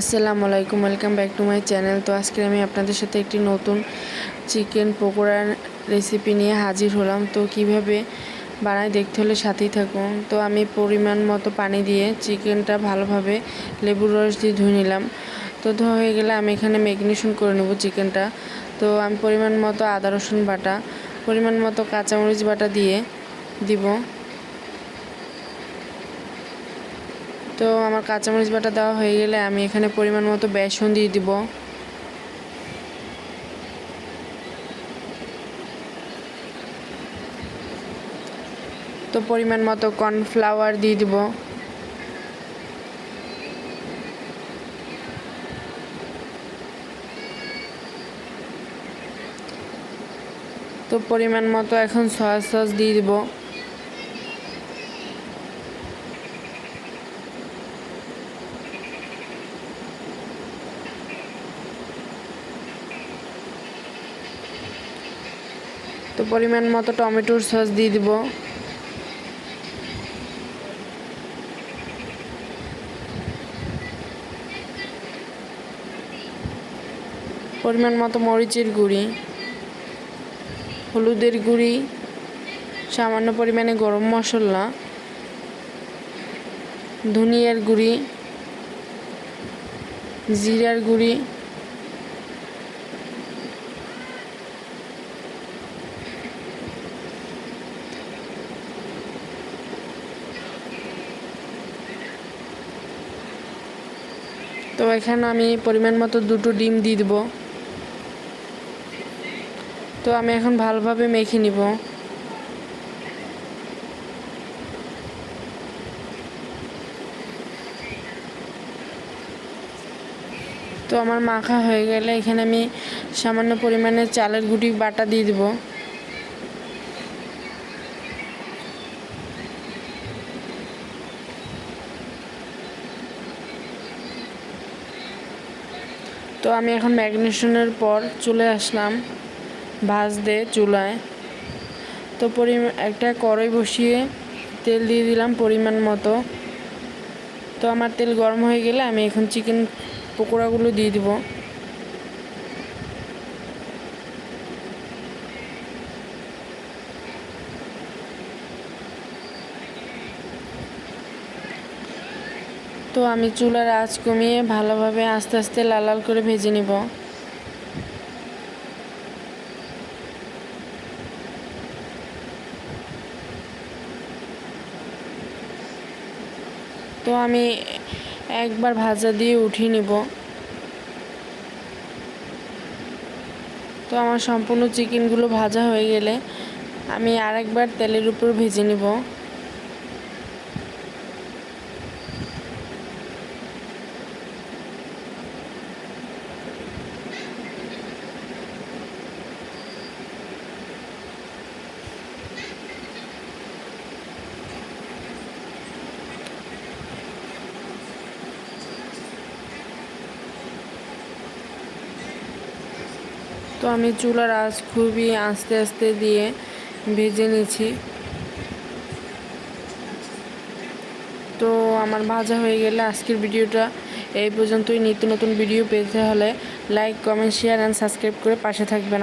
আসসালামু আলাইকুম, welcome back to my channel. তো আজকে আমি আপনাদের সাথে একটি নতুন চিকেন পকোড়ার রেসিপি নিয়ে হাজির হলাম। তো কীভাবে বানায় দেখতে হলে সাথেই থাকুন। তো আমি পরিমাণ মতো পানি দিয়ে চিকেনটা ভালোভাবে লেবুর রস দিয়ে ধুয়ে নিলাম। তো ধোয়া হয়ে গেলে আমি এখানে ম্যাগনেশন করে নেব চিকেনটা। তো আমি পরিমাণ মতো আদা রসুন বাটা, পরিমাণ মতো কাঁচামরিচ বাটা দিয়ে দিব। তো আমার কাঁচামরিচ বাটা দেওয়া হয়ে গেলে আমি এখানে পরিমাণ মতো বেসন দিয়ে দিব। তো পরিমাণ মতো কর্নফ্লাওয়ার দিয়ে দিব। তো পরিমাণ মতো এখন সয়া সস দিয়ে দিব। তো পরিমাণ মতো টমেটোর সস দিয়ে দিব। পরিমাণ মতো মরিচের গুঁড়ি, হলুদের গুঁড়ি, সামান্য পরিমাণে গরম মশলা, ধনিয়ার গুঁড়ি, জিরার গুঁড়ি তো এখানে আমি পরিমাণ মতো দুটো ডিম দিয়ে দেবো। তো আমি এখন ভালোভাবে মেখে নিব। তো আমার মাখা হয়ে গেলে এখানে আমি সামান্য পরিমাণে চালের গুঁটি বাটা দিয়ে দেব। তো আমি এখন ম্যাগনেশনের পর চলে আসলাম ভাজ ভাজতে চুলায়। তো পরি একটা কড়াই বসিয়ে তেল দিয়ে দিলাম পরিমাণ মতো। তো আমার তেল গরম হয়ে গেলে আমি এখন চিকেন পকোড়াগুলো দিয়ে দিব। তো আমি চুলার আঁচ কমিয়ে ভালোভাবে আস্তে আস্তে লাল লাল করে ভেজে নিব। তো আমি একবার ভাজা দিয়ে উঠিয়ে নিব। তো আমার সম্পূর্ণ চিকেনগুলো ভাজা হয়ে গেলে আমি আরেকবার তেলের উপর ভেজে নিব। তো আমি চুলার আঁচ খুবই আস্তে আস্তে দিয়ে ভেজে নিয়েছি। তো আমার ভাজা হয়ে গেলে আজকের ভিডিওটা এই পর্যন্তই। নিত্য নতুন ভিডিও পেতে হলে like comment share and subscribe করে পাশে থাকবেন।